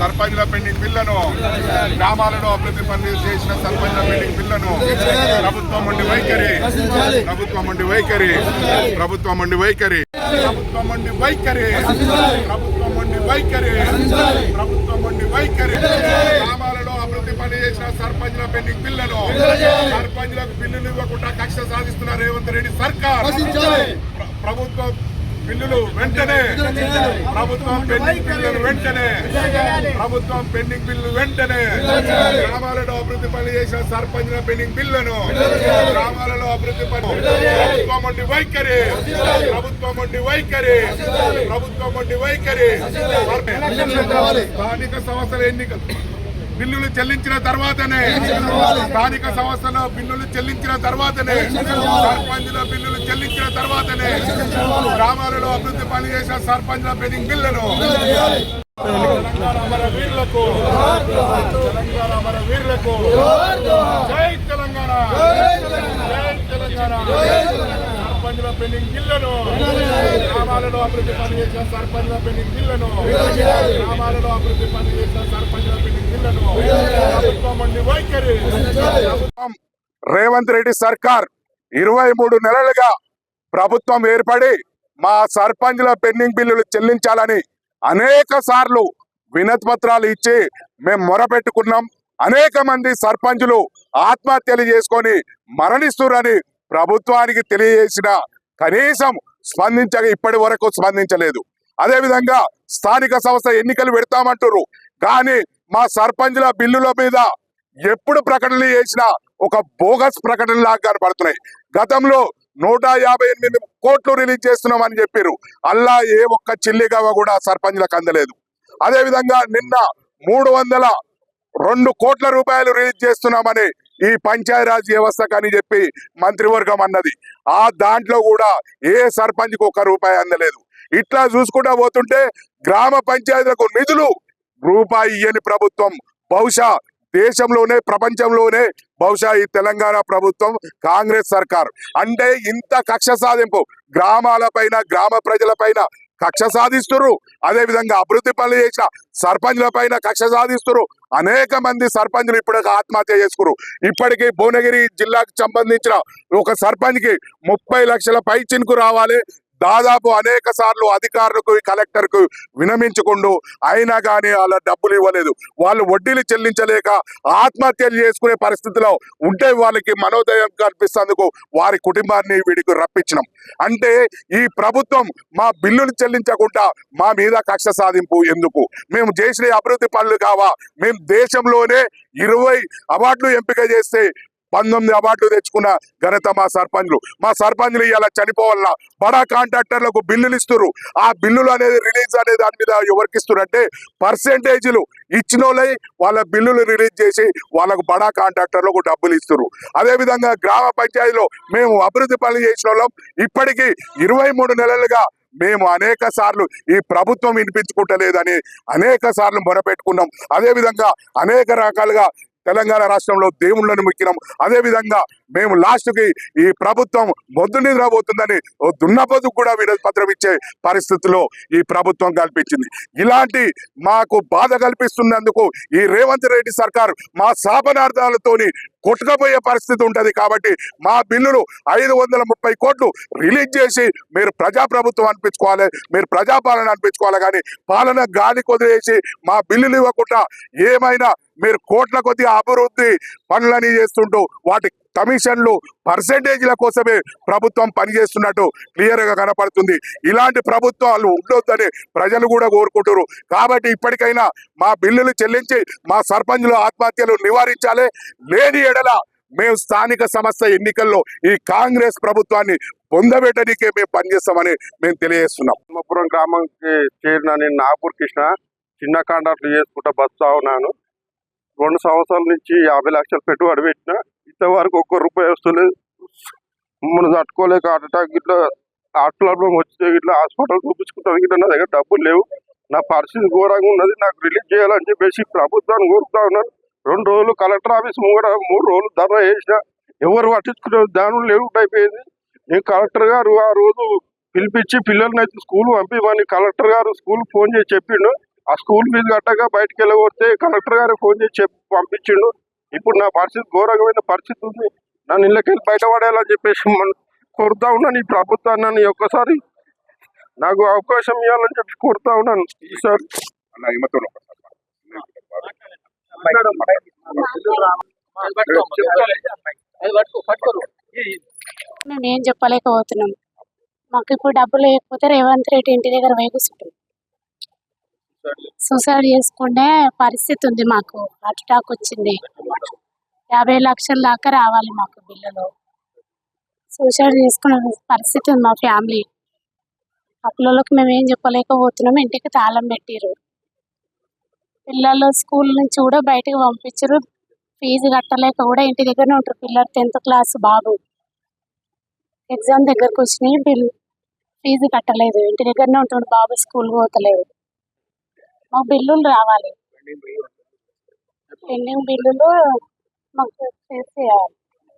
సర్పంచ్ల పెండింగ్ బిల్లను గ్రామాలలో అభివృద్ధి పనులు చేసిన సర్పంచ్ల పెండింగ్ బిల్లను ప్రభుత్వం ఉండి వైఖరి ప్రభుత్వం ఉండి వైఖరి ప్రభుత్వం ఉండి వైఖరి ప్రభుత్వం ఉండి వైఖరి ప్రభుత్వం ఉండి వైఖరి ప్రభుత్వం ఉండి వైఖరి. గ్రామాలలో అభివృద్ధి పని చేసిన సర్పంచ్ల పెండింగ్ బిల్లను సర్పంచ్లకు బిల్లులు ఇవ్వకుండా కక్ష సాధిస్తున్న రేవంత్ రెడ్డి సర్కార్. ప్రభుత్వం బిల్లులు వెంటనే ప్రభుత్వం పెండింగ్ బిల్లులు వెంటనే. ప్రభుత్వం పెండింగ్ బిల్లు వెంటనే. గ్రామాలలో అభివృద్ధి పని చేసిన సర్పంచ్ల పెండింగ్ బిల్లును గ్రామాలలో అభివృద్ధి ప్రభుత్వం ఉండి వైఖరి. ప్రభుత్వం ఉండి వైఖరి. ప్రభుత్వం ఉండి వైఖరి. స్థానిక సంస్థల ఎన్నికలు. బిల్లులు చెల్లించిన తర్వాతనే స్థానిక సంస్థల బిల్లులు చెల్లించిన తర్వాతనే సర్పంచ్ల బిల్లులు చెల్లించిన తర్వాతనే గ్రామాలలో అభివృద్ధి పని చేసిన సర్పంచ్ల పెండింగ్ బిల్లును తెలంగాణ అమర వీరులకు తెలంగాణ అమర వీరులకు. జై తెలంగాణ. జై తెలంగాణ. సర్పంచ్ల పెండింగ్ బిల్లును గ్రామాలలో అభివృద్ధి పని చేసిన సర్పంచుల పెండింగ్ బిల్లును గ్రామాలలో అభివృద్ధి పని చేసిన సర్పంచుల పెండింగ్ బిల్లును ప్రభుత్వం ఉండి వైఖరి. రేవంత్ రెడ్డి సర్కార్ ఇరవై మూడు నెలలుగా ప్రభుత్వం ఏర్పడి మా సర్పంచ్ల పెండింగ్ బిల్లులు చెల్లించాలని అనేక సార్లు వినతి పత్రాలు ఇచ్చి మేము మొరపెట్టుకున్నాం. అనేక మంది సర్పంచులు ఆత్మహత్యలు చేసుకొని మరణిస్తురని ప్రభుత్వానికి తెలియజేసిన కనీసం స్పందించగా ఇప్పటి వరకు స్పందించలేదు. అదేవిధంగా స్థానిక సంస్థ ఎన్నికలు పెడతామంటారు కానీ మా సర్పంచుల బిల్లుల మీద ఎప్పుడు ప్రకటనలు చేసినా ఒక బోగస్ ప్రకటన లాగా కనపడుతున్నాయి. గతంలో నూట యాభై ఎనిమిది కోట్లు రిలీజ్ చేస్తున్నామని చెప్పారు అల్లా ఏ ఒక్క చిల్లిగవ కూడా సర్పంచ్లకు అందలేదు. అదేవిధంగా నిన్న మూడు వందల రెండు కోట్ల రూపాయలు రిలీజ్ చేస్తున్నామని ఈ పంచాయరాజ్ వ్యవస్థ అని చెప్పి మంత్రివర్గం అన్నది. ఆ దాంట్లో కూడా ఏ సర్పంచ్కి ఒక్క రూపాయి అందలేదు. ఇట్లా చూసుకుంటా పోతుంటే గ్రామ పంచాయతీలకు నిధులు రూపాయి ఇయ్యని ప్రభుత్వం. బహుశా దేశంలోనే ప్రపంచంలోనే బహుశా ఈ తెలంగాణ ప్రభుత్వం కాంగ్రెస్ సర్కార్. అంటే ఇంత కక్ష సాధింపు. గ్రామాల పైన గ్రామ ప్రజల పైన కక్ష సాధిస్తురు అదే విధంగా అభివృద్ధి పనులు చేసిన సర్పంచ్ల పైన కక్ష సాధిస్తురు అనేక మంది సర్పంచ్లు ఇప్పుడు ఆత్మహత్య చేసుకురు ఇప్పటికీ భువనగిరి జిల్లాకు సంబంధించిన ఒక సర్పంచ్కి ముప్పై లక్షల పై చినుకు రావాలి. దాదాపు అనేక సార్లు అధికారులకు కలెక్టర్కు వినమించుకుండు అయినా కానీ వాళ్ళ డబ్బులు ఇవ్వలేదు. వాళ్ళు వడ్డీలు చెల్లించలేక ఆత్మహత్యలు చేసుకునే పరిస్థితిలో ఉంటే వాళ్ళకి మనోదయం కల్పిస్తేందుకు వారి కుటుంబాన్ని వీడికి రప్పించినాం. అంటే ఈ ప్రభుత్వం మా బిల్లులు చెల్లించకుండా మా మీద కక్ష సాధింపు ఎందుకు? మేము చేసిన అభివృద్ధి పనులు కావా? మేము దేశంలోనే ఇరవై అవార్డులు ఎంపిక చేస్తే పంతొమ్మిది అవార్డులు తెచ్చుకున్న ఘనత మా సర్పంచ్లు. మా సర్పంచ్లు ఇలా చనిపోవాలన్నా బడా కాంట్రాక్టర్లకు బిల్లులు ఇస్తున్నారు ఆ బిల్లులు అనేది రిలీజ్ అనే దాని మీద ఎవరికి ఇస్తున్నారంటే పర్సెంటేజీలు ఇచ్చిన వాళ్ళ బిల్లులు రిలీజ్ చేసి వాళ్ళకు బడా కాంట్రాక్టర్లకు డబ్బులు ఇస్తున్నారు అదేవిధంగా గ్రామ పంచాయతీలో మేము అభివృద్ధి పనులు చేసిన వాళ్ళం ఇప్పటికీ ఇరవై మూడు నెలలుగా మేము అనేక సార్లు ఈ ప్రభుత్వం వినిపించుకుంటలేదని అనేక సార్లు మొరపెట్టుకున్నాం. అదేవిధంగా అనేక రకాలుగా తెలంగాణ రాష్ట్రంలో దేవుళ్ళని మొక్కినాం. అదే విధంగా మేము లాస్ట్కి ఈ ప్రభుత్వం మొద్దు నిద్రపోతుందని ఓ దున్నపోతు కూడా వినతి పత్రం ఇచ్చే పరిస్థితిలో ఈ ప్రభుత్వం కల్పించింది. ఇలాంటి మాకు బాధ కల్పిస్తున్నందుకు ఈ రేవంత్ రెడ్డి సర్కార్ మా శాపనార్థాలతోని కొట్టుకపోయే పరిస్థితి ఉంటుంది కాబట్టి మా బిల్లులు ఐదు వందల ముప్పై కోట్లు రిలీజ్ చేసి మీరు ప్రజాప్రభుత్వం అనిపించుకోవాలి మీరు ప్రజాపాలన అనిపించుకోవాలి కానీ పాలన గాలి కొదిలేసి మా బిల్లులు ఇవ్వకుండా ఏమైనా మీరు కోట్ల కొద్ది అభివృద్ధి పనులని చేస్తుంటూ వాటి కమిషన్లు పర్సెంటేజ్ల కోసమే ప్రభుత్వం పనిచేస్తున్నట్టు క్లియర్గా కనపడుతుంది. ఇలాంటి ప్రభుత్వాలు ఉండొద్దని ప్రజలు కూడా కోరుకుంటారు కాబట్టి ఇప్పటికైనా మా బిల్లులు చెల్లించి మా సర్పంచుల ఆత్మహత్యలు నివారించాలి. లేని ఎడల మేము స్థానిక సంస్థ ఎన్నికల్లో ఈ కాంగ్రెస్ ప్రభుత్వాన్ని పొందబెట్టడానికే మేము పనిచేస్తామని మేము తెలియజేస్తున్నాం. బ్రహ్మపురం గ్రామంకి చేరిన నేను నాగపూర్ కృష్ణ చిన్న కాంట్రాక్ట్లు చేసుకుంటా బస్సు ఉన్నాను. రెండు సంవత్సరాల నుంచి యాభై లక్షలు పెట్టుబడి పెట్టిన వరకు ఒక్క రూపాయి వస్తలేదు మనం తట్టుకోలేక హార్ట్ అటాక్ ఇట్లా హార్ట్ వచ్చి ఇట్లా హాస్పిటల్ చూపించుకుంటాం. ఇట్లా నా దగ్గర డబ్బులు లేవు. నా పరిస్థితి ఘోరంగా ఉన్నది. నాకు రిలీజ్ చేయాలని చెప్పేసి ప్రభుత్వాన్ని కోరుతా ఉన్నాను. రెండు రోజులు కలెక్టర్ ఆఫీస్ ముంగడ మూడు రోజులు ధర్నా చేసిన ఎవరు పట్టించుకునే దాని లేకుండా అయిపోయింది. నేను కలెక్టర్ గారు ఆ రోజు పిలిపించి పిల్లల్ని అయితే స్కూల్ పంపిమని కలెక్టర్ గారు స్కూల్ ఫోన్ చేసి చెప్పిండు. ఆ స్కూల్ ఫీజు కట్టగా బయటకు వెళ్ళగొడితే కలెక్టర్ గారు ఫోన్ చేసి చెప్పి పంపించిండు. ఇప్పుడు నా పరిస్థితి ఘోరమైన పరిస్థితి ఉంది. నన్ను ఇళ్ళకెళ్ళి బయటపడేయాలని చెప్పేసి మన- కోరుతా ఉన్నాను ఈ ప్రభుత్వాన్ని ఒక్కసారి నాకు అవకాశం ఇవ్వాలని చెప్పి కోరుతా ఉన్నాను. సార్. అన్న ఈమెతో మేము ఏం చెప్పలేకపోతున్నాం మాకు ఇప్పుడు డబ్బులు లేకపోతే రేవంత్ రెడ్డి ఇంటి దగ్గర కూర్చుంటాం సూసైడ్ చేసుకునే పరిస్థితి ఉంది మాకు. హార్ట్ అటాక్ వచ్చింది. యాభై లక్షల దాకా రావాలి మాకు బిల్లులు. సూసైడ్ చేసుకునే పరిస్థితి ఉంది మా ఫ్యామిలీ. ఆ పిల్లలకు మేము ఏం చెప్పలేకపోతున్నాం. ఇంటికి తాళం పెట్టిరు పిల్లలు స్కూల్ నుంచి కూడా బయటకు పంపించరు ఫీజు కట్టలేక కూడా ఇంటి దగ్గరనే ఉంటారు పిల్లలు. టెన్త్ క్లాస్ బాబు. ఎగ్జామ్ దగ్గరకు వచ్చినాయి. బిల్ ఫీజు కట్టలేదు. ఇంటి దగ్గరనే ఉంటాడు బాబు. స్కూల్ పోతలేదు. మాకు బిల్లులు రావాలి. పెండింగ్ బిల్లులు మాకు చేసేయాలి